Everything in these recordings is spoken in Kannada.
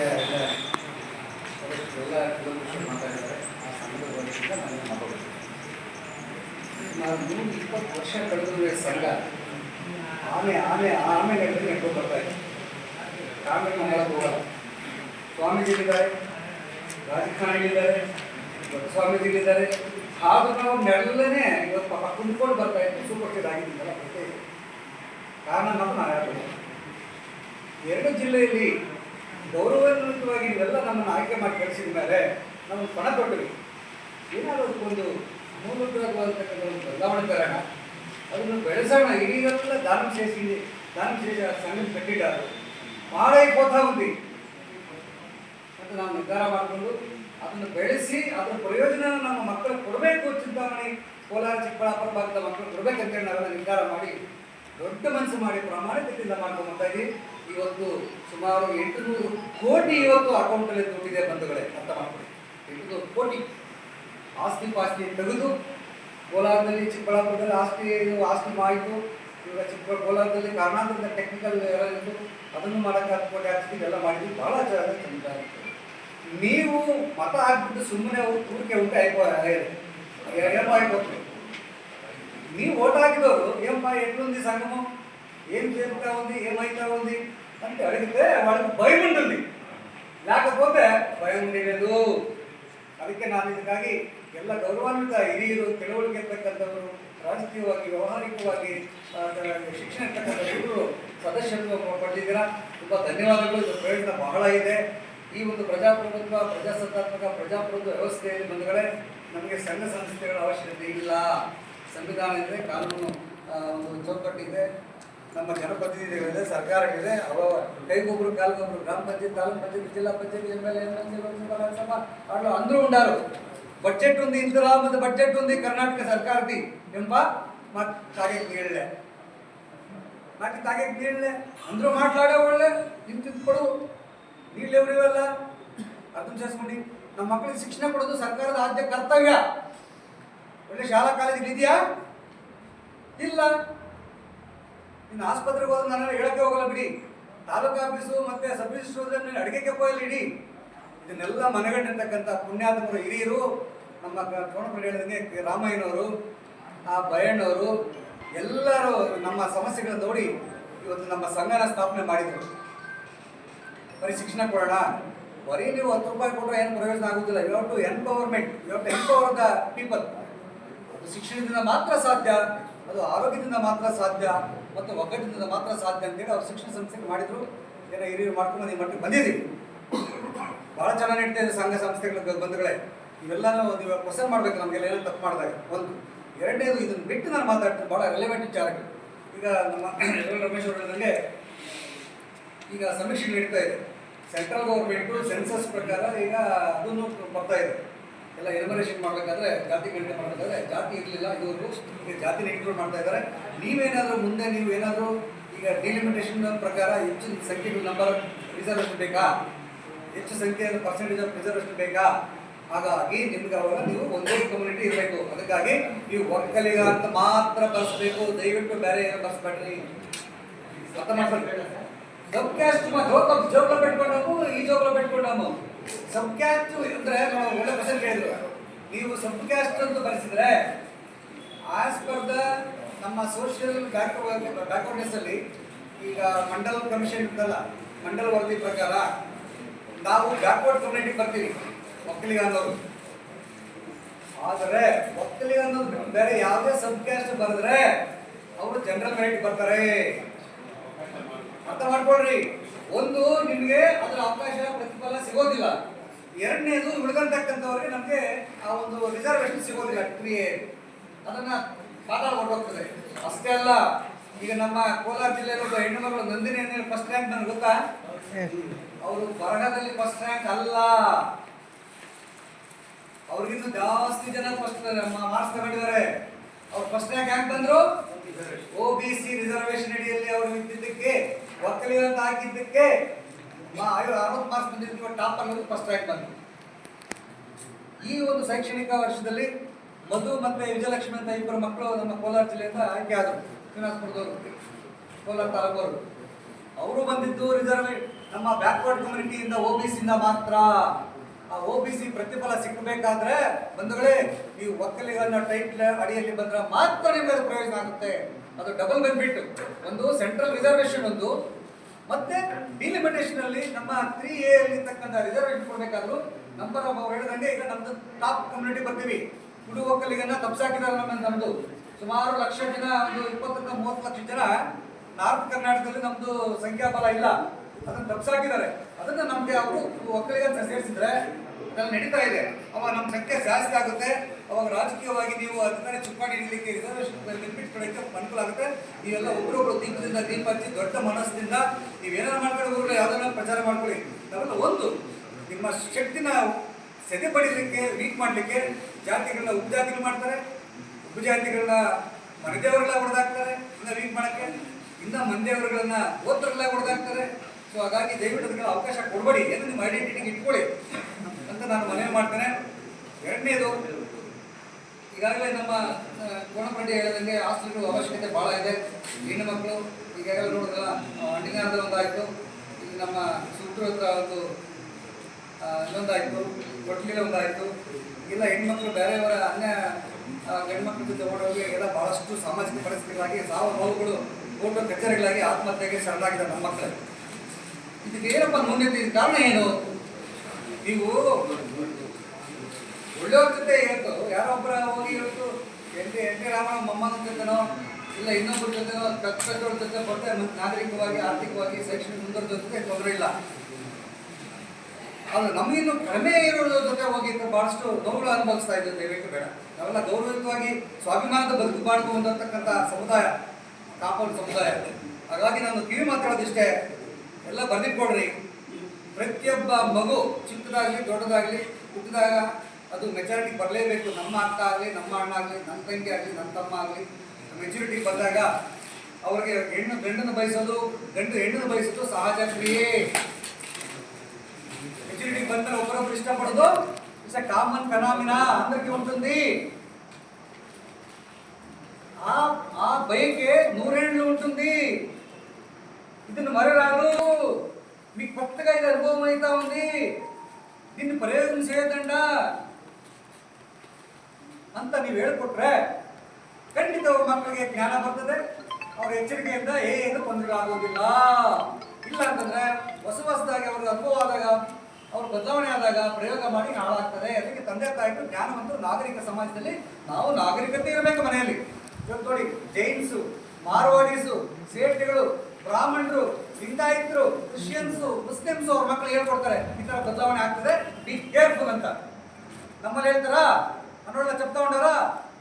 ಎಲ್ಲ ಕಿಲೋಮೀಟರ್ ಮಾತಾಡಿದ್ದಾರೆ. ಆ ಸಂಘದ ವತಿಯಿಂದ ನಾನು ನಾವು ನೂರ ಇಪ್ಪತ್ತು ವರ್ಷ ಕಳೆದ ಸಂಘ. ಆಮೆ ಆಮೆ ಆಮೆ ನಡೆದು ನೆಟ್ಕೊಂಡು ಬರ್ತಾ ಇದೆ. ಕಾಮೆಂಟ್ ಮಾಡಕ್ಕೆ ಹೋಗಲ್ಲ. ಸ್ವಾಮೀಜಿಗಳಿದ್ದಾರೆ, ರಾಜಕಾರಣಿಗಳಿದ್ದಾರೆ ಸ್ವಾಮೀಜಿಗಳಿದ್ದಾರೆ. ನಾವು ನೆರಳೇ ಇವತ್ತು ಪಾಪ ಕುಂದ್ಕೊಂಡು ಬರ್ತಾ ಇದ್ದೀವಿ. ಸೂಪರ್ ಸ್ಟೇಟ್ ಆಗಿದ್ದೀವಲ್ಲ ಗೊತ್ತೇ ಕಾರಣ ನಮ್ಮ ನಾಯಕರು ಎರಡು ಜಿಲ್ಲೆಯಲ್ಲಿ ಗೌರವಾನ್ವಿತವಾಗಿ ಇವೆಲ್ಲ ನಮ್ಮನ್ನು ಆಯ್ಕೆ ಮಾಡಿ ಕಳಿಸಿದ ಮೇಲೆ ನಾವು ಪಣ ಕೊಟ್ಟಿವಿ ಏನಾದರೂ ಒಂದು ಮೂಲಭೂತವಾಗಿರ್ತಕ್ಕಂಥ ಒಂದು ಬದಲಾವಣೆ ತರೋಣ. ಅದನ್ನು ಬೆಳೆಸೋಣ. ಈಗೆಲ್ಲ ದಾನ ಶೇಷ ದಾನ ಶೇಷ ಕಟ್ಟಿದ್ದಾರೆ ಮಾಡೇ ಕೋತಾ ఉంది ಅಂತ ನಾವು ನಿರ್ಧಾರ ಮಾಡಿಕೊಂಡು ಅದನ್ನು ಬೆಳೆಸಿ, ಅದರ ಪ್ರಯೋಜನ ನಮ್ಮ ಮಕ್ಕಳು ಕೊಡಬೇಕು ಚಿಂತಾಮಣಿ, ಕೋಲಾರ, ಚಿಕ್ಕಬಳ್ಳಾಪುರ ಭಾಗದ ಮಕ್ಕಳು ಕೊಡಬೇಕಂತೇಳಿ ನಾವೆಲ್ಲ ನಿರ್ಧಾರ ಮಾಡಿ, ದೊಡ್ಡ ಮನಸ್ಸು ಮಾಡಿ ಪ್ರಾಮಾಣಿಕತೆಯಿಂದ ಮಾಡ್ಕೊಂಡು ಬರ್ತಾ ಇದ್ದೀವಿ ಇವತ್ತು ಸುಮಾರು ಎಂಟುನೂರು ಕೋಟಿ ಇವತ್ತು ಅಕೌಂಟಲ್ಲಿ ದುಡ್ಡಿದೆ ಬಂಧುಗಳೇ ಅಂತ ಮಾಡ್ಕೊಳ್ಳಿ ಎಂಟುನೂರು ಕೋಟಿ. ಆಸ್ತಿ ಪಾಸ್ತಿ ತೆಗೆದು ಕೋಲಾರದಲ್ಲಿ ಚಿಕ್ಕಬಳ್ಳಾಪುರದಲ್ಲಿ ಆಸ್ತಿ ಆಸ್ತಿ ಮಾಯಿತು ಇವಾಗ ಚಿಕ್ಕ ಕೋಲಾರದಲ್ಲಿ ಕಾರಣಾಂತರದ ಟೆಕ್ನಿಕಲ್ ಇದ್ದು ಅದನ್ನು ಮಾಡೋಕ್ಕಾಗ್ಬೋದು ಆಸ್ತಿ ಇದೆಲ್ಲ ಮಾಡಿದ್ವಿ ಭಾಳ ಜಾಗ ಚಂದ ನೀವು ಮತ ಹಾಕ್ಬಿಟ್ಟು ಸುಮ್ಮನೆ ಅವರು ತೂರಿಕೆ ಉಂಟು ಏನಪ್ಪ ಆಯ್ಕೋತ್ರಿ ನೀವು ಓಟ್ ಹಾಕಿದವರು ಏನ್ ಎಟ್ಲೊಂದು ಸಂಗಮ? ಏನು ಕೇಳ್ತಾ ಒಂದು ಏನಾಯ್ತಾ ಒಂದು అంటే అడిగితే వాళ్ళకి భయం ఉంటుంది లేకపోతే భయం లేదు ಅದಕ್ಕೆ ನಾನು ಇದಕ್ಕಾಗಿ ಎಲ್ಲ ಗೌರವಾನ್ವಿತ ಹಿರಿಯರು ತಿಳುವಳಿಕೆ ಇರ್ತಕ್ಕಂಥವರು ರಾಜಕೀಯವಾಗಿ ವ್ಯವಹಾರಿಕವಾಗಿ ಆ, ಶಿಕ್ಷಣ ಇರ್ತಕ್ಕಂಥ ಎಲ್ಲರೂ ಸದಸ್ಯರು ಪಡೆದಿದ್ದೀರಾ ತುಂಬ ಧನ್ಯವಾದಗಳು ಇದು ಪ್ರಯೋಜನ ಬಹಳ ಇದೆ ಈ ಒಂದು ಪ್ರಜಾಪ್ರಭುತ್ವ ಪ್ರಜಾಸತ್ತಾತ್ಮಕ ಪ್ರಜಾಪ್ರಭುತ್ವ ವ್ಯವಸ್ಥೆಯಲ್ಲಿ ಬಂಧುಗಳೇ ನಮಗೆ ಸಂಘ ಸಂಸ್ಥೆಗಳ ಅವಶ್ಯಕತೆ ಇಲ್ಲ ಸಂವಿಧಾನ ಇದೆ ಕಾನೂನು ಆ, ಒಂದು ಚೌಕಟ್ಟಿದೆ ನಮ್ಮ ಜನಪ್ರತಿನಿಧಿಗಳಿದೆ ಸರ್ಕಾರಗಳಿದೆ ಅವ ಕೈಗೊಬ್ರು ಕಾಲ್ಗೊಬ್ರು ಗ್ರಾಮ panchayat taluk panchayat zilla panchayat M L MLA వాళ్ళు అందరూ ఉండారు బడ్జెట్ ఉంది ఇందులో మంది బడ్జెట్ ఉంది కర్ణాటక సర్కార్ది ఎంప మాకు తాగే నీళ్ళే నాకు తాగే నీళ్ళే అందరూ మాట్లాడేవాళ్ళే ఇంత ఇప్పుడు నీళ్ళు ఎవరి వల్ల అర్థం చేసుకోండి ನಮ್ಮ ಮಕ್ಕಳಿಗೆ ಶಿಕ್ಷಣ ಕೊಡೋದು ಸರ್ಕಾರದ ಆದ್ಯ ಕರ್ತವ್ಯ ಒಳ್ಳೆ ಶಾಲಾ ಕಾಲೇಜಿಗೆ ಇದೆಯಾ ಇಲ್ಲ ಇನ್ನು ಆಸ್ಪತ್ರೆಗೆ ಹೋದ್ರೆ ನಾನು ಹೇಳಕ್ಕೆ ಹೋಗಲ್ಲ ಬಿಡಿ. ತಾಲೂಕು ಆಫೀಸು ಮತ್ತೆ ಸಬ್ ರಿಜಿಸ್ಟರ್ ಹೋದ್ರೆ ನೀನು ಅಡುಗೆಗೆ ಹೋಗಲ್ಲ ಇಡಿ. ಇದನ್ನೆಲ್ಲ ಮನಗಂಡಿರ್ತಕ್ಕಂಥ ಪುಣ್ಯಾತ್ಮರು ಹಿರಿಯರು, ನಮ್ಮ ಕೋಣಪುರ ಹೇಳಿದಂಗೆ. ರಾಮಯ್ಯನವರು, ಆ ಬಯಣ್ಣವರು, ಎಲ್ಲರೂ ನಮ್ಮ ಸಮಸ್ಯೆಗಳನ್ನ ನೋಡಿ ಇವತ್ತು ನಮ್ಮ ಸಂಘನ ಸ್ಥಾಪನೆ ಮಾಡಿದರು. ಬರೀ ಶಿಕ್ಷಣ ಕೊಡೋಣ. ಬರೀ ನೀವು ಹತ್ತು ರೂಪಾಯಿ ಕೊಟ್ಟರೆ ಏನು ಪ್ರಯೋಜನ ಆಗೋದಿಲ್ಲ. You to empowerment you to empower the people ಅದು ಶಿಕ್ಷಣದಿಂದ ಮಾತ್ರ ಸಾಧ್ಯ, ಅದು ಆರೋಗ್ಯದಿಂದ ಮಾತ್ರ ಸಾಧ್ಯ. ಮತ್ತು ಒಗ್ಗಟ್ಟಿನಿಂದ ಮಾತ್ರ ಸಾಧ್ಯ ಅಂತೇಳಿ ಅವ್ರು ಶಿಕ್ಷಣ ಸಂಸ್ಥೆಗೆ ಮಾಡಿದ್ರು. ಏನೋ ಹಿರಿಯರು ಮಾಡ್ಕೊಂಡು ನೀವು ಮಟ್ಟಿಗೆ ಬಂದಿದ್ದೀವಿ. ಭಾಳ ಚೆನ್ನಾಗಿ ನಡೀತಾ ಸಂಘ ಸಂಸ್ಥೆಗಳ ಬಂಧುಗಳೇ. ಇವೆಲ್ಲನೂ ನೀವು ಕ್ವಶನ್ ಮಾಡಬೇಕು ನಮಗೆಲ್ಲ, ಏನೋ ತಪ್ಪು ಮಾಡಿದಾಗ. ಒಂದು. ಎರಡನೇದು ಇದನ್ನು ಬಿಟ್ಟು ನಾನು ಮಾತಾಡ್ತೀನಿ. ಭಾಳ ರೆಲೆವೆಂಟ್ ವಿಚಾರಗಳು ಈಗ ನಮ್ಮ ರಮೇಶ್ ಅವರು ಈಗ ಸಮೀಕ್ಷೆ ನಡೀತಾ ಇದೆ. ಸೆಂಟ್ರಲ್ ಗೌರ್ಮೆಂಟು ಸೆನ್ಸಸ್ ಪ್ರಕಾರ ಈಗ ಅದನ್ನು ಬರ್ತಾ ಇದೆ. ಎಲ್ಲ ಎಲಿಮಿನೇಷನ್ ಮಾಡಬೇಕಾದ್ರೆ, ಜಾತಿ ಗಣನೆ ಮಾಡಬೇಕಾದ್ರೆ, ಜಾತಿ ಇರಲಿಲ್ಲ ಇವರು ಜಾತಿನ ಇನ್ಕ್ಲೂಡ್ ಮಾಡ್ತಾ ಇದ್ದಾರೆ. ನೀವೇನಾದರೂ ಮುಂದೆ ನೀವು ಏನಾದರೂ ಈಗ ಡಿಲಿಮಿಟೇಷನ್ ಪ್ರಕಾರ ಹೆಚ್ಚಿನ ಸಂಖ್ಯೆ ನಂಬರ್ ರಿಸರ್ವೇಷನ್ ಬೇಕಾ? ಹೆಚ್ಚು ಸಂಖ್ಯೆ ಪರ್ಸೆಂಟೇಜ್ ಆಫ್ ರಿಸರ್ವೇಷನ್ ಬೇಕಾ? ಹಾಗಾಗಿ ನಿಮ್ಗೆ ಅವಾಗ ನೀವು ಒಂದೇ ಕಮ್ಯುನಿಟಿ ಇರಬೇಕು. ಅದಕ್ಕಾಗಿ ನೀವು ಒಕ್ಕಲಿಗ ಅಂತ ಮಾತ್ರ ಬರ್ಸ್ಬೇಕು ದಯವಿಟ್ಟು ಬೇರೆ ಏನೋ ಬರ್ಸ್ಬೇಡ್ರಿ ಅರ್ಥ ಮಾಡ್ಬೇಕು ಸಬ್ ಕ್ಯಾಸ್ಟ್ ಜೋಕ ಜೋಕಲು ಈ ಜೋಕ್ಲ ಬಿಟ್ಕೊಂಡು ಸಬ್ ಕ್ಯಾಸ್ಟ್ ಅಂದ್ರೆ ನಾವು ಒಳ್ಳೆ ಕ್ವಶನ್ ಕೇಳಿದ್ರು ನೀವು ಸಬ್ ಕ್ಯಾಸ್ಟ್ ಅಂತ ಬರೆಸಿದ್ರೆ ಆ ಸ್ಪರ್ಧ ನಮ್ಮ ಸೋಷಿಯಲ್ ಬ್ಯಾಕ್ವರ್ಡ್ನೆಸ್ ಅಲ್ಲಿ ಈಗ ಮಂಡಲ್ ಕಮಿಷನ್ ಇದ್ದಲ್ಲ ಮಂಡಲ್ ವರದಿ ಪ್ರಕಾರ ನಾವು ಬ್ಯಾಕ್ವರ್ಡ್ ಕಮ್ಯುನಿಟಿ ಬರ್ತೀವಿ, ಒಕ್ಕಲಿಗ ಅನ್ನೋರು. ಆದರೆ ಒಕ್ಕಲಿಗ ಅನ್ನೋದು ಬೇರೆ ಯಾವುದೇ ಸಬ್ ಕ್ಯಾಸ್ಟ್ ಬರೆದ್ರೆ ಅವರು ಜನರಲ್ ಮೆರಿಟ್ ಬರ್ತಾರೆ. ಅರ್ಥ ಮಾಡ್ಕೊಳ್ರಿ. ಒಂದು ನಿಮಗೆ ಅದರ ಅವಕಾಶ, ಪ್ರತಿಫಲ ಸಿಗೋದಿಲ್ಲ. ಎರಡನೇದು ಉಳಿದಂತಕ್ಕಂಥವ್ರಿಗೆ ನಮಗೆ ಆ ಒಂದು ರಿಸರ್ವೇಶನ್ ಸಿಗೋದಿಲ್ಲ, ಕ್ರಿಯೆ. ಅದನ್ನ ಪಾತಾಳ ಹೊರಟೋಗ್ತದೆ. ಅಷ್ಟೇ ಅಲ್ಲ, ಈಗ ನಮ್ಮ ಕೋಲಾರ ಜಿಲ್ಲೆಯಲ್ಲಿ ಒಬ್ಬ ಹೆಣ್ಣು ಮಗಳು ನಂದಿನಿ ಅಂದ್ರೆ ಫಸ್ಟ್ ರ್ಯಾಂಕ್ ನನಗೆ ಗೊತ್ತಾ? ಅವರು ಬರಗದಲ್ಲಿ ಫಸ್ಟ್ ರ್ಯಾಂಕ್ ಅಲ್ಲ. ಅವ್ರಿಗಿಂತ ಜಾಸ್ತಿ ಜನ ಫಸ್ಟ್ ಮಾರ್ಕ್ಸ್ ತಗೊಂಡಿದ್ದಾರೆ. ಅವ್ರು ಫಸ್ಟ್ ರ್ಯಾಂಕ್ ಹ್ಯಾಂಕ್ ಬಂದ್ರು? ಒ ಬಿ ಸಿ ರಿಸರ್ವೇಶನ್ ಅಡಿಯಲ್ಲಿ ಅವರು ಇದ್ದಿದ್ದಕ್ಕೆ ಒಕ್ಕಲಿಗ ಅರವತ್ತು ಮಾರ್ಕ್ಸ್ ಟಾಪ್ ಅನ್ನೋದು ಫಸ್ಟ್ ರ್ಯಾಂಕ್ ಬಂತು. ಈ ಒಂದು ಶೈಕ್ಷಣಿಕ ವರ್ಷದಲ್ಲಿ ಮಧು ಮತ್ತೆ ವಿಜಯಲಕ್ಷ್ಮಿ ಅಂತ ಇಬ್ಬರು ಮಕ್ಕಳು ನಮ್ಮ ಕೋಲಾರ ಜಿಲ್ಲೆಯಿಂದ ಆಯ್ಕೆ ಆದರು, ಶ್ರೀನಿವಾಸಪುರದವರು. ಕೋಲಾರ ತಾಲೂಕವರು. ಅವರು ಬಂದಿದ್ದು ರಿಸರ್ವ್ ನಮ್ಮ ಬ್ಯಾಕ್ವರ್ಡ್ ಕಮ್ಯುನಿಟಿಯಿಂದ ಒ ಬಿ ಸಿಯಿಂದ ಮಾತ್ರ. ಆ ಒ ಬಿ ಸಿ ಪ್ರತಿಫಲ ಸಿಕ್ಕಬೇಕಾದ್ರೆ ಬಂಧುಗಳೇ, ನೀವು ಒಕ್ಕಲಿಗನ ಟೈಟ್ಲ್ ಅಡಿಯಲ್ಲಿ ಬಂದ್ರೆ ಮಾತ್ರ ನಿಮಗೆ ಪ್ರಯೋಜನ ಆಗುತ್ತೆ. ಅದು ಡಬಲ್ ಬೆನಿಫಿಟ್ ಒಂದು ಸೆಂಟ್ರಲ್ ರಿಸರ್ವೇಶನ್ ಒಂದು ಮತ್ತೆ ಡಿಲಿಮಿಟೇಷನ್ ಅಲ್ಲಿ ನಮ್ಮ ತ್ರೀ ಎ ಅಲ್ಲಿ ಇರ್ತಕ್ಕಂಥ ರಿಸರ್ವೇಶನ್ ಕೊಡಬೇಕಾದ್ರು ನಂಬರ್ ಒಬ್ಬ ಹೇಳಿದಂಗೆ ಈಗ ನಮ್ದು ಟಾಪ್ ಕಮ್ಯುನಿಟಿ ಬರ್ತೀವಿ. ಕುಡು ಒಕ್ಕಲಿಗನ್ನ ತಪ್ಸಾಕಿದ್ದಾರೆ ನಮ್ಮ ನಮ್ದು. ಸುಮಾರು ಲಕ್ಷ ಜನ, ಒಂದು ಇಪ್ಪತ್ತರಿಂದ ಮೂವತ್ತು ಲಕ್ಷ ಜನ ನಾರ್ತ್ ಕರ್ನಾಟಕದಲ್ಲಿ ನಮ್ದು ಸಂಖ್ಯಾಬಲ ಇಲ್ಲ. ಅದನ್ನ ತಪ್ಸಾಕಿದ್ದಾರೆ ಅದನ್ನ ನಮ್ಗೆ ಅವರು ಒಕ್ಕಲಿಗನ್ನ ಸೇರಿಸಿದ್ರೆ ನಡೀತಾ ಇದೆ. ಅವಾಗ ನಮ್ಮ ಸಂಖ್ಯೆ ಜಾಸ್ತಿ ಆಗುತ್ತೆ. ಅವಾಗ ರಾಜಕೀಯವಾಗಿ ನೀವು ಅದನ್ನ ಚುಕ್ಕಾಣಿ ಇಡಲಿಕ್ಕೆ ಬೆನಿಫಿಟ್ ಕೊಡೋಕ್ಕೆ ಅನುಕೂಲ ಆಗುತ್ತೆ ನೀವೆಲ್ಲ ಒಬ್ಬರೊಬ್ಬರು ದೀಪದಿಂದ ದೀಪ ಹಚ್ಚಿ ದೊಡ್ಡ ಮನಸ್ಸಿನಿಂದ ನೀವೇನಾರು ಮಾಡ್ಕೊಂಡು ಯಾವ್ದನ್ನ ಪ್ರಚಾರ ಮಾಡ್ಕೊಳ್ಳಿ. ನಾವೆಲ್ಲ ಒಂದು, ನಿಮ್ಮ ಶಕ್ತಿನ ಸೆದೆಪಡಿಲಿಕ್ಕೆ ವೀಕ್ ಮಾಡಲಿಕ್ಕೆ ಜಾತಿಗಳನ್ನ ಉಪಜಾತಿಗಳು ಮಾಡ್ತಾರೆ. ಉಪಜಾತಿಗಳನ್ನ ಮನೆದೇವರೆಲ್ಲ ಹೊಡೆದಾಕ್ತಾರೆ, ಇನ್ನ ವೀಕ್ ಮಾಡೋಕ್ಕೆ. ಇನ್ನ ಮಂದೇವರುಗಳನ್ನ ಓದ್ರಲ್ಲ ಹೊಡೆದಾಕ್ತಾರೆ. ಸೊ ಹಾಗಾಗಿ ದಯವಿಟ್ಟು ಅದಕ್ಕೆ ಅವಕಾಶ ಕೊಡಬೇಡಿ. ಏನು ನಿಮ್ಮ ಐಡೆಂಟಿಟಿಗೆ ಇಟ್ಕೊಳ್ಳಿ ಅಂತ ನಾನು ಮನವಿ ಮಾಡ್ತೇನೆ. ಎರಡನೇದು ಈಗಾಗಲೇ ನಮ್ಮ ಕೋಣಪಟ್ಟಿ ಹೇಳಿದಂಗೆ ಹಾಸ್ಟೆಲ್ಗಳು ಅವಶ್ಯಕತೆ ಭಾಳ ಇದೆ. ಹೆಣ್ಣು ಮಕ್ಕಳು ಈಗಾಗಲೇ ನೋಡಿದ್ರಲ್ಲ ಅಂಡಿಗಾರದಲ್ಲಿ ಒಂದಾಯಿತು. ಈಗ ನಮ್ಮ ಸುಟ್ಟು ಹತ್ರ ಒಂದು ಇನ್ನೊಂದಾಯ್ತು. ಕೊಟ್ಲಿಗೆ ಒಂದಾಯಿತು. ಇಲ್ಲ ಹೆಣ್ಮಕ್ಳು ಬೇರೆಯವರ ಅನ್ಯ ಗಂಡ್ಮಕ್ಳ ಜೊತೆ ಓಡೋಗಿ ಎಲ್ಲ ಬಹಳಷ್ಟು ಸಾಮಾಜಿಕ ಪರಿಸ್ಥಿತಿಗಳಾಗಿ, ಸಾವು ನೋವುಗಳು ಕೋರ್ಟ್ ಕಚೇರಿಗಳಾಗಿ ಆತ್ಮಹತ್ಯೆಗೆ ಶರಣಾಗಿದ್ದಾರೆ ನಮ್ಮ ಮಕ್ಕಳು. ಇದಕ್ಕೆ ಏನಪ್ಪ ನ್ಯೂನ್ಯತೆ ಕಾರಣ ಏನು? ನೀವು ಒಳ್ಳೆಯವ್ರ ಜೊತೆ ಯಾರೊಬ್ಬರ ಹೋಗಿ ಇವತ್ತು ಎನ್ ಎನ್ ಟಿ ರಾಮನ ಮೊಮ್ಮನ ಜೊತೆನೋ, ಇಲ್ಲ ಇನ್ನೊಬ್ಬರ ಜೊತೆನೋ ಕಟ್ಟೋರ ಜೊತೆ ಮತ್ತೆ ನಾಗರಿಕವಾಗಿ, ಆರ್ಥಿಕವಾಗಿ, ಶೈಕ್ಷಣಿಕ ಮುಂದರ ಜೊತೆ ತೊಂದರೆ ಇಲ್ಲ. ಆದ್ರೆ ನಮಗಿನ್ನು ಕಡಿಮೆ ಇರೋದ್ರ ಜೊತೆ ಹೋಗಿ ಭಾಳಷ್ಟು ಗೌರವ ಅನುಭವಿಸ್ತಾ ಇದ್ದೆ ದಯವಿಟ್ಟು ಬೇಡ. ನಾವೆಲ್ಲ ಗೌರವಯುತವಾಗಿ ಸ್ವಾಭಿಮಾನದ ಬದುಕಬಾರ್ದು ಅಂತಕ್ಕಂಥ ಸಮುದಾಯ ಕಾಪಾಡು ಸಮುದಾಯ. ಹಾಗಾಗಿ ನಾನು ಕಿವಿ ಮಾತಾಡೋದಿಷ್ಟೇ, ಎಲ್ಲ ಬರ್ದಿಟ್ಕೊಡ್ರಿ ಪ್ರತಿಯೊಬ್ಬ ಮಗು ಚಿಕ್ಕದಾಗಲಿ ದೊಡ್ಡದಾಗಲಿ ಹುಟ್ಟಿದಾಗ ಅದು ಮೆಚಾರಿಟಿ ಬರಲೇಬೇಕು ನಮ್ಮ ಅಕ್ಕ ಆಗಲಿ ನಮ್ಮ ಅಣ್ಣ ಆಗಲಿ ನನ್ನ ತಂಗಿ ಆಗಲಿ ನನ್ನ ತಮ್ಮ ಆಗಲಿ ಮೆಚುರಿಟಿ ಬಂದಾಗ ಅವ್ರಿಗೆ ಹೆಣ್ಣು ಗಂಡನ ಬಯಸೋದು ಗಂಡು ಹೆಣ್ಣನ್ನು ಬಯಸೋದು ಸಹಜ ಕ್ರಿಯೆ మెచ్యూరిటీ బంధన ఒకరొకరు ఇష్టపడదు ఇట్స్ కామన్ ఫెనామినా అందరికీ ఉంటుంది ఆ ఆ బైకే నూరేళ్ళు ఉంటుంది ఇది మరి రాదు మీకు కొత్తగా ఇది అనుభవం అవుతా ఉంది దీన్ని ప్రయోగం చేయదండ ಅಂತ ನೀವು ಹೇಳ್ಕೊಟ್ರೆ ಖಂಡಿತ ಅವ್ರ ಮಕ್ಕಳಿಗೆ ಜ್ಞಾನ ಬರ್ತದೆ. ಅವ್ರ ಎಚ್ಚರಿಕೆಯಿಂದ ಏನು ತೊಂದರೆ ಆಗೋದಿಲ್ಲ. ಇಲ್ಲ ಅಂತಂದ್ರೆ ಹೊಸ ಹೊಸದಾಗಿ ಅವ್ರಿಗೆ ಅನುಭವ ಆದಾಗ, ಅವ್ರ ಬದಲಾವಣೆ ಆದಾಗ ಪ್ರಯೋಗ ಮಾಡಿ ಹಾಳಾಗ್ತದೆ ಅದಕ್ಕೆ ತಂದೆ ತಾಯಿಗಳು ಜ್ಞಾನವಂತರು ನಾಗರಿಕ ಸಮಾಜದಲ್ಲಿ ನಾವು ನಾಗರಿಕತೆ ಇರಬೇಕು ಮನೆಯಲ್ಲಿ. ಇವತ್ತು ನೋಡಿ, ಜೈನ್ಸು, ಮಾರ್ವಾಡೀಸು, ಸೇಠಿಗಳು, ಬ್ರಾಹ್ಮಣರು, ಲಿಂಗಾಯಿತರು, ಕ್ರಿಶ್ಚಿಯನ್ಸು, ಮುಸ್ಲಿಮ್ಸು ಅವ್ರ ಮಕ್ಕಳು ಹೇಳ್ಕೊಡ್ತಾರೆ. ಈ ತರ ಬದಲಾವಣೆ ಆಗ್ತದೆ. ಬಿ ಕೇರ್ಫುಲ್ ಅಂತ. ನಮ್ಮಲ್ಲಿ ಹೇಳ್ತಾರ ಅನೋಳಾ ಹೇಳ್ತಾೊಂಡಾರಾ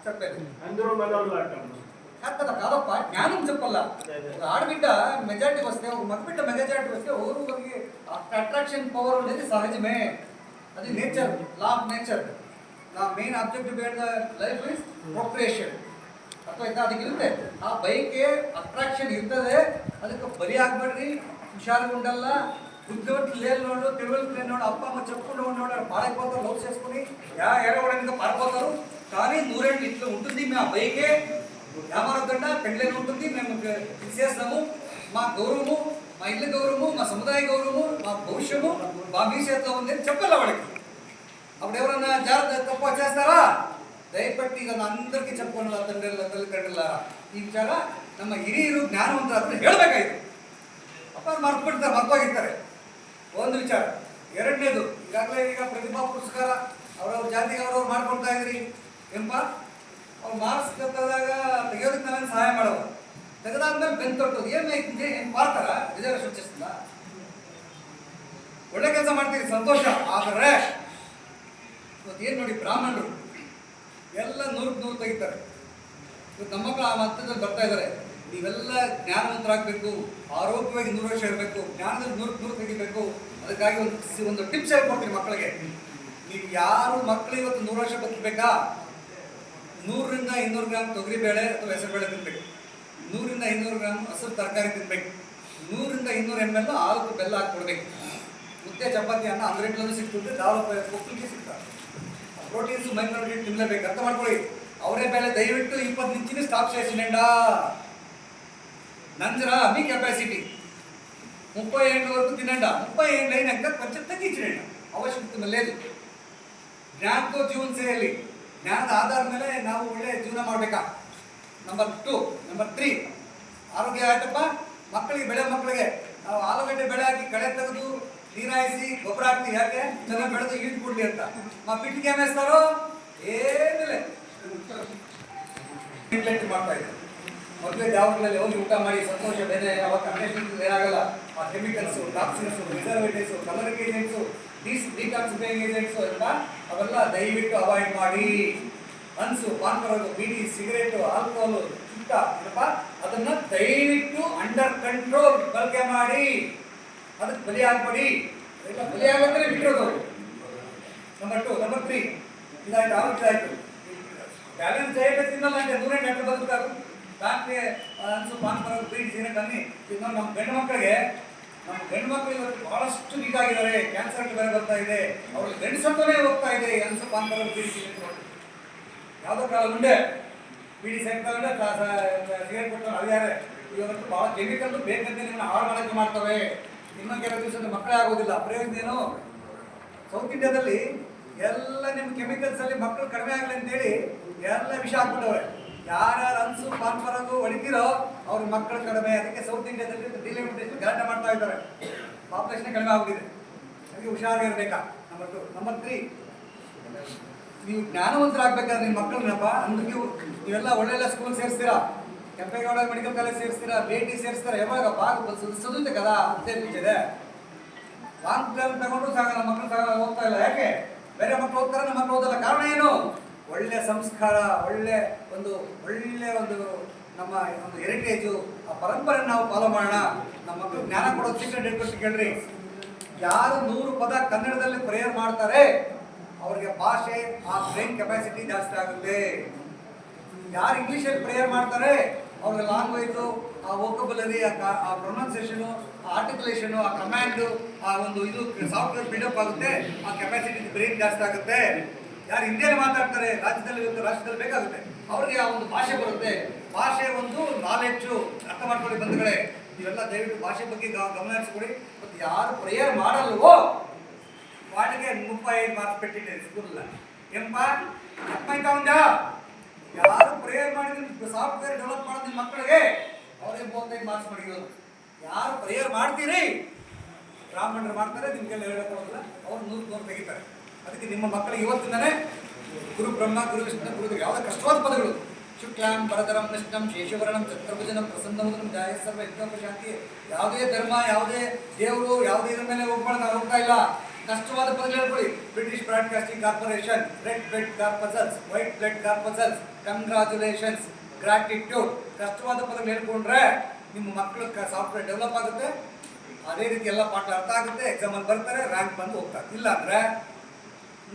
ಹೇಳ್ತಿದ್ದೀನಿ ಅಂದ್ರು ಮನೋಳಾ ಅಂತಾ ಹಾಕ್ಕದ ಕಾಲಪ್ಪ್ జ్ఞಾನಂ చెప్పಲ್ಲ ಆಡಿಬಿಟ್ಟಾ ಮೆಜಾರಿಟಿ ಬಸ್ತೆ ಒಂದು ಮಗ್ಬಿಟ್ಟ ಮೆಗಾಜಾರ್ಡ್ಸ್ಗೆ ಅಟ್ರಾಕ್ಷನ್ ಪವರ್ ಇದೆ ಸಹಜమే ಅದು ನೇಚರ್ ಲಾಕ್ ನೇಚರ್ ನಾ main objective of the life is reproduction ಅಥವಾ ಇನ್ನು ಅದಿಗಿಂತ ಆ ಬಯಕೆ ಅಟ್ರಾಕ್ಷನ್ ಇರ್ತದೆ. ಅದಕ್ಕೆ ಪರಿಯಾಗ್ಬೇಡಿ ಹುಷಾರು ಗುಂಡಲ್ಲ లేని వాళ్ళు తెలివికి లేని వాళ్ళు అప్ప అమ్మ చెప్పుకుంటూ ఉండేవాళ్ళు పాడైపోతారు లవ్ చేసుకుని యా ఎరవడానికి పారిపోతారు కానీ నూరేళ్ళు ఇట్లా ఉంటుంది మేము ఆ బైకే వ్యాపారద్దండ పెళ్ళని ఉంటుంది మేము తీసేస్తాము మా గౌరవము మా ఇల్లు గౌరవము మా సముదాయ గౌరవము మా భవిష్యము మా మీ చేతిలో ఉంది అని చెప్పాలి వాళ్ళకి అప్పుడు ఎవరన్నా జాగ్రత్త తప్పు చేస్తారా దయపట్టి ಈಗ అందరికీ చెప్పుకోవాలి తండ్రి తల్లిదండ్రులారా ಈ ವಿಚಾರ ನಮ್ಮ ಹಿರಿಯರು ಜ್ಞಾನವಂತರಾದ್ರೆ ಹೇಳ್ಬೇಕಾಯ್ತು ಅಪ್ಪ ಅವ್ರು ಮರ್ತ್ಬಿಡ್ತಾರೆ ಮರ್ತೋಗಿರ್ತಾರೆ ಒಂದು ವಿಚಾರ. ಎರಡನೇದು, ಈಗಾಗಲೇ ಈಗ ಪ್ರತಿಭಾ ಪುರಸ್ಕಾರ ಅವ್ರವ್ರ ಜಾತಿಗೆ ಅವ್ರವ್ರು ಮಾಡ್ಕೊಳ್ತಾ ಇದ್ರಿ. ಎಂಬ ಅವ್ರು ಮಾರ್ಕ್ಸ್ ತೆಗೆದಾಗ ತೆಗಿಯೋದಕ್ಕೆ ನಾವೇನು ಸಹಾಯ ಮಾಡೋದು? ತೆಗೆದಾದ್ಮೇಲೆ ಬೆನ್ ತೊಟ್ಟದು ಏನು ಐತಿ ಏನು ಮಾಡ್ತಾರ? ವಿಜಯ ಚೆಸ್ತಿಲ್ಲ ಒಳ್ಳೆ ಕೆಲಸ ಮಾಡ್ತೀರಿ, ಸಂತೋಷ. ಆದರೆ, ಇವತ್ತು ಏನು ನೋಡಿ ಬ್ರಾಹ್ಮಣರು? ಎಲ್ಲ ನೂರಕ್ಕೆ ನೂರು ತೆಗಿತಾರೆ. ಇವತ್ತು ನಮ್ಮ ಮಕ್ಕಳು ಆ ಮತ್ತದಲ್ಲಿ ಬರ್ತಾ ಇದ್ದಾರೆ. ನೀವೆಲ್ಲ ಜ್ಞಾನವಂತರಾಗಬೇಕು ಆರೋಗ್ಯವಾಗಿ ನೂರು ವರ್ಷ ಇರಬೇಕು, ಜ್ಞಾನದಲ್ಲಿ ನೂರು ನೂರು ತೆಗಿಬೇಕು, ಅದಕ್ಕಾಗಿ ಒಂದು ಒಂದು ಟಿಪ್ಸ್ ಹೇಳ್ಕೊಡ್ತೀನಿ ಮಕ್ಕಳಿಗೆ. ನೀವು ಯಾರು ಮಕ್ಕಳು ಇವತ್ತು ನೂರು ವರ್ಷ ಬದುಕಬೇಕಾ? ನೂರರಿಂದ ಇನ್ನೂರು ಗ್ರಾಮ್ ತೊಗರಿ ಬೇಳೆ ಅಥವಾ ಹೆಸರುಬೇಳೆ ತಿನ್ಬೇಕು. ನೂರಿಂದ ಇನ್ನೂರು ಗ್ರಾಮ್ ಹಸಿರು ತರಕಾರಿ ತಿನ್ಬೇಕು. ನೂರಿಂದ ಇನ್ನೂರು ಎಂ ಎಲ್ ಹಾಲು ಬೆಲ್ಲ ಹಾಕ್ಕೊಡ್ಬೇಕು. ಮುದ್ದೆ, ಚಪಾತಿ, ಅನ್ನ ಅಂಗಡಿಗಳಲ್ಲೂ ಸಿಗ್ತದೆ ದಾವ ಕೊಕ್ಕಲಿಗೆ ಸಿಗ್ತದೆ. ಪ್ರೋಟೀನ್ಸ್ ಮೈನಾರಿಟಿ ತಿನ್ನಲೇಬೇಕು ಅರ್ಥ ಮಾಡ್ಕೊಳ್ಳಿ. ಅವರೇ ಬೇಳೆ ದಯವಿಟ್ಟು ಇಪ್ಪತ್ತು ನಿಂಚಿನ ಸ್ಟಾಪ್ ಸ್ಟೇಷನ್ ಎಂಡಾ నంజర మీ కెపాసిటీ ಎಂಟು ఏళ్ళ ದಿನ తినండి ముప్పై ಲೈನ್ అయినాక కొంచెం తగ్గించండి ಅವಶ್ಯಕತೆ లేదు ಜ್ಞಾನಕ್ಕೂ ಜೀವನ ಸೇರಿ ಜ್ಞಾನದ ಆಧಾರದ ಮೇಲೆ ನಾವು ಒಳ್ಳೆಯ ಜೀವನ ಮಾಡಬೇಕಾ? ನಂಬರ್ ಟು ನಂಬರ್ ತ್ರೀ ಆರೋಗ್ಯ ಆಯ್ತಪ್ಪ. ಮಕ್ಕಳಿಗೆ ಬೆಳೆ ಮಕ್ಕಳಿಗೆ. ನಾವು ಆಲೂಗಡ್ಡೆ ಬೆಳೆ ಹಾಕಿ ಕಳೆ ತೆಗೆದು ನೀರಾಯಿಸಿ ಗೊಬ್ಬರ ಹಾಕ್ತೀವಿ. ಯಾಕೆ? ಚೆನ್ನಾಗಿ ಬೆಳೆದು ಈಟ್ ಕೊಡ್ಲಿ ಅಂತ. ಮಾ ಬಿಟ್ಟಿಗೆ ಮೇಯಿಸ್ತಾರೋ ಏನಿಲ್ಲ. ಮಾಡ್ತಾ ಇದ್ದಾರೆ. ಮದುವೆ ದಾವಣಗಳಲ್ಲಿ ಹೋಗಿ ಊಟ ಮಾಡಿ, ಸಂತೋಷ ಬೇರೆ ಅವಾಗ ಕಂಡೀಷನ್ ಏನಾಗಲ್ಲ. ಆ chemicals toxins preservatives colour agents ಡೀಸ್ detoxifying agents ಅಂತ ಅವೆಲ್ಲ ದಯವಿಟ್ಟು ಅವಾಯ್ಡ್ ಮಾಡಿ. ಅನ್ಸು ಪಾನ್ಪರದು ಬೀಡಿ, ಸಿಗರೇಟು ಆಲ್ಕೋಹಾಲ್ ಚಿಕ್ಕ ಏನಪ್ಪ? ಅದನ್ನ ದಯವಿಟ್ಟು ಅಂಡರ್ ಕಂಟ್ರೋಲ್ ಬಳಕೆ ಮಾಡಿ. ಅದಕ್ಕೆ ಬಲಿ ಆಗ್ಬೇಡಿ. ಎಲ್ಲ ಆಗೋದ್ರೆ ಬಿಟ್ಟಿರೋದು. ನಂಬರ್ ಟು ನಂಬರ್ ತ್ರೀ ಇದಾಯ್ತು? ಆರೋಗ್ಯ ಆಯಿತು. ಬ್ಯಾಲೆನ್ಸ್ ಡಯಟ್ ತಿನ್ನಲ್ಲ ಅಂತ ನೂರೇ ಗಂಟೆ ಬದುಕ್ತಾರೆ ಬ್ಯಾಂಕ್ಗೆ ಅನ್ಸು ಬರೋದು ಬೀಡಿ ಸೀರೆ ತನ್ನಿ ಇನ್ನೊಂದು ನಮ್ಮ ಗಂಡು ಮಕ್ಕಳಿಗೆ, ನಮ್ಮ ಗಂಡು ಮಕ್ಕಳು ಇವತ್ತು ಬಹಳಷ್ಟು ವೀಕ್ ಆಗಿದ್ದಾರೆ. ಕ್ಯಾನ್ಸರ್ ಬೇರೆ ಬರ್ತಾ ಇದೆ. ಅವ್ರಿಗೆ ಗಂಡಸತ್ವನೇ ಹೋಗ್ತಾ ಇದೆ. ಅನ್ಸು ಪಾನ್ ಬರೋದು ಬೀಡಿ ಸೀರೆ. ಯಾವುದೋ ಕಾಲ ಮುಂದೆ ಬೀಡಿ ಸೇರ್ತಾರೆ ಸಿಗರೇಟ್ ಕೊಡ್ತಾರೆ ಅದ್ಯಾರೆ ಇವತ್ತು ಬಹಳ ಕೆಮಿಕಲ್ ಬೇಕಂತ ನಿಮ್ಮನ್ನ ಹಾಳು ಮಾಡೋಕ್ಕೆ ಮಾಡ್ತವೆ. ಇನ್ನೊಂದು ಕೆಲವು ದಿವಸದ ಮಕ್ಕಳೇ ಆಗೋದಿಲ್ಲ. ಪ್ರಯೋಜನ ಏನು? ಸೌತ್ ಇಂಡಿಯಾದಲ್ಲಿ ಎಲ್ಲ ನಿಮ್ಮ ಕೆಮಿಕಲ್ಸ್ ಅಲ್ಲಿ ಮಕ್ಕಳು ಕಡಿಮೆ ಆಗಲಿ ಅಂತೇಳಿ ಎಲ್ಲ ವಿಷ ಹಾಕ್ಬಿಟ್ಟವ್ರೆ. ಯಾರ್ಯಾರು ಅನ್ಸು ಬರೋದು ಹೊಡಿತೀರೋ ಅವ್ರ ಮಕ್ಕಳು ಕಡಿಮೆ, ಅದಕ್ಕೆ ಸೌತ್ ಇಂಡಿಯಾದಲ್ಲಿ ಡಿಲಿಮಿಟೇಷನ್ ಗಲಾಟೆ ಮಾಡ್ತಾ ಇದ್ದಾರೆ. ಪಾಪ್ಯುಲೇಷನ್ ಕಡಿಮೆ ಆಗ್ಬಿಟ್ಟಿದೆ. ಅದಕ್ಕೆ ಹುಷಾರಾಗಿರ್ಬೇಕಾ ನಂಬರ್ ಟು ನಂಬರ್ ತ್ರೀ ನೀವು ಜ್ಞಾನವಂತರಾಗಬೇಕಾದ್ರೆ ನಿಮ್ಮ ಮಕ್ಕಳನ್ನಪ್ಪ ಅಂದ್ರೆ ನೀವು ನೀವೆಲ್ಲ ಒಳ್ಳೊಳ್ಳೆ ಸ್ಕೂಲ್ ಸೇರಿಸ್ತೀರಾ? ಕೆಂಪೇಗೌಡ ಮೆಡಿಕಲ್ ಕಾಲೇಜ್ ಸೇರಿಸ್ತೀರಾ? ಬೇಟಿ ಸೇರಿಸ್ತೀರಾ? ಯಾವಾಗ ಬಾಗ ಸದುತ್ತೆ ಕದಾ ಅಂತ ಇದೆ ಲಾಂಗ್ ಟರ್ಮ್ ತಗೊಂಡು ಸಾಗ ನಮ್ಮ ಮಕ್ಕಳು ಸಾಗಲ್ಲ ಹೋಗ್ತಾ ಇಲ್ಲ. ಯಾಕೆ? ಬೇರೆ ಮಕ್ಕಳು ಹೋಗ್ತಾರೆ ನಮ್ಮ ಮಕ್ಕಳು ಓದಲ್ಲ. ಕಾರಣ ಏನು? ಒಳ್ಳೆ ಸಂಸ್ಕಾರ, ಒಳ್ಳೆ ಒಂದು ಒಳ್ಳೆ ಒಂದು ನಮ್ಮ ಒಂದು ಹೆರಿಟೇಜು ಆ ಪರಂಪರೆ ನಾವು ಫಾಲೋ ಮಾಡೋಣ. ನಮ್ಮ ಮಕ್ಕಳು ಜ್ಞಾನ ಕೊಡೋದು ಸೀಕ್ರೆಟ್ ಇಟ್ಬಿಟ್ಟು ಕೇಳ್ರಿ. ಯಾರು ನೂರು ಪದ ಕನ್ನಡದಲ್ಲಿ ಪ್ರೇಯರ್ ಮಾಡ್ತಾರೆ, ಅವ್ರಿಗೆ ಭಾಷೆ, ಆ ಬ್ರೈನ್ ಕೆಪಾಸಿಟಿ ಜಾಸ್ತಿ ಆಗುತ್ತೆ. ಯಾರು ಇಂಗ್ಲೀಷಲ್ಲಿ ಪ್ರೇಯರ್ ಮಾಡ್ತಾರೆ, ಅವ್ರಿಗೆ ಲ್ಯಾಂಗ್ವೇಜು ಆ ವೋಕಬುಲರಿ ಆ ಪ್ರೊನೌನ್ಸಿಯೇಷನು ಆ ಆರ್ಟಿಕುಲೇಷನು ಆ ಕಮ್ಯಾಂಡು ಆ ಒಂದು ಇದು ಸಾಫ್ಟ್ವೇರ್ ಬಿಲ್ಡಪ್ ಆಗುತ್ತೆ, ಆ ಕೆಪಾಸಿಟಿ ಬ್ರೈನ್ ಜಾಸ್ತಿ ಆಗುತ್ತೆ. ಯಾರು ಹಿಂದಿಯಲ್ಲಿ ಮಾತಾಡ್ತಾರೆ, ರಾಜ್ಯದಲ್ಲಿ ಒಂದು ರಾಷ್ಟ್ರದಲ್ಲಿ ಬೇಕಾಗುತ್ತೆ. ಅವ್ರಿಗೆ ಆ ಒಂದು ಭಾಷೆ ಬರುತ್ತೆ. ಭಾಷೆ ಒಂದು ನಾಲೆಡ್ಜು ಅರ್ಥ ಮಾಡ್ಕೊಳ್ಳಿ ಬಂಧುಗಳೇ. ನೀವೆಲ್ಲ ದಯವಿಟ್ಟು ಭಾಷೆ ಬಗ್ಗೆ ಗಮನ ಹರಿಸ್ಕೊಡಿ ಮತ್ತು ಯಾರು ಪ್ರೇಯರ್ ಮಾಡಲ್ವೋ ವಾರ್ಡ್ಗೆ ಮುಪ್ಪೈದು ಮಾರ್ಕ್ಸ್ ಪೆಟ್ಟಿದ್ದೇನೆ ಸ್ಕೂಲ್ ಎಂಪ ಅರ್ಥಮೈತಾ ಯಾರು ಪ್ರೇಯರ್ ಮಾಡಿದ್ರೆ ಸಾಫ್ಟ್ವೇರ್ ಡೆವಲಪ್ ಮಾಡೋದು ನಿಮ್ಮ ಮಕ್ಕಳಿಗೆ ಅವರೇ ಮೂವತ್ತೈದು ಮಾರ್ಕ್ಸ್ ಪಡೆಯೋದು. ಯಾರು ಪ್ರೇಯರ್ ಮಾಡ್ತೀರಿ? ಬ್ರಾಹ್ಮಣರು ಮಾಡ್ತಾರೆ, ನಿಮಗೆಲ್ಲ ಹೇಳೋಕ್ಕಾಗಲ್ಲ ಅವ್ರು ನೂರು ನೂರು ತೆಗಿತಾರೆ. ಅದಕ್ಕೆ ನಿಮ್ಮ ಮಕ್ಕಳಿಗೆ ಇವತ್ತಿಂದನೇ ಗುರು ಬ್ರಹ್ಮ, ಗುರು ವಿಷ್ಣು, ಗುರು ಯಾವ ಕಷ್ಟವಾದ ಪದಗಳು. ಶುಕ್ಲಾಂ, ಪರತರಂ ಕೃಷ್ಣಂ ಶೇಷವರ್ಣಂ ಚತುರ್ಭುಜನಂ ಪ್ರಸನ್ನ ಜಾಯ, ಸರ್ವ ಯಜ್ಞೋಪ ಶಾಂತಿ ಯಾವುದೇ ಧರ್ಮ, ಯಾವುದೇ ದೇವರು, ಯಾವುದೇ ಇದ್ರ ಮೇಲೆ ಹೋಗ್ಬಾರ್ದು ನಾವು ಹೋಗ್ತಾ ಇಲ್ಲ. ಕಷ್ಟವಾದ ಪದಗಳು ಹೇಳ್ಕೊಳ್ಳಿ British Broadcasting Corporation red blood corpuscles white blood corpuscles congratulations gratitude ಕಷ್ಟವಾದ ಪದಗಳು ಹೇಳ್ಕೊಂಡ್ರೆ ನಿಮ್ಮ ಮಕ್ಕಳು ಸಾಫ್ಟ್ವೇರ್ ಡೆವಲಪ್ ಆಗುತ್ತೆ. ಅದೇ ರೀತಿ ಎಲ್ಲ ಪಾಠ ಅರ್ಥ ಆಗುತ್ತೆ. ಎಕ್ಸಾಮಲ್ಲಿ ಬರ್ತಾರೆ ರ್ಯಾಂಕ್ ಬಂದು ಹೋಗ್ತಾರೆ. ಇಲ್ಲ ಅಂದ್ರೆ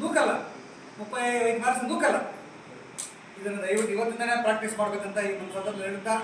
ನೂಕಲ್ಲ. ಮುಪ್ಪೈ ಐದು ಮಾರ್ಕ್ಸ್ ನೂಕಲ್ಲ. ಇದನ್ನು ದಯವಿಟ್ಟು ಇವತ್ತಿಂದನೇ ಪ್ರಾಕ್ಟೀಸ್ ಮಾಡ್ಬೇಕಂತ ಈ ನಮ್ಮ ಸಂದರ್ಭದಲ್ಲಿ ಹೇಳ್ತಾ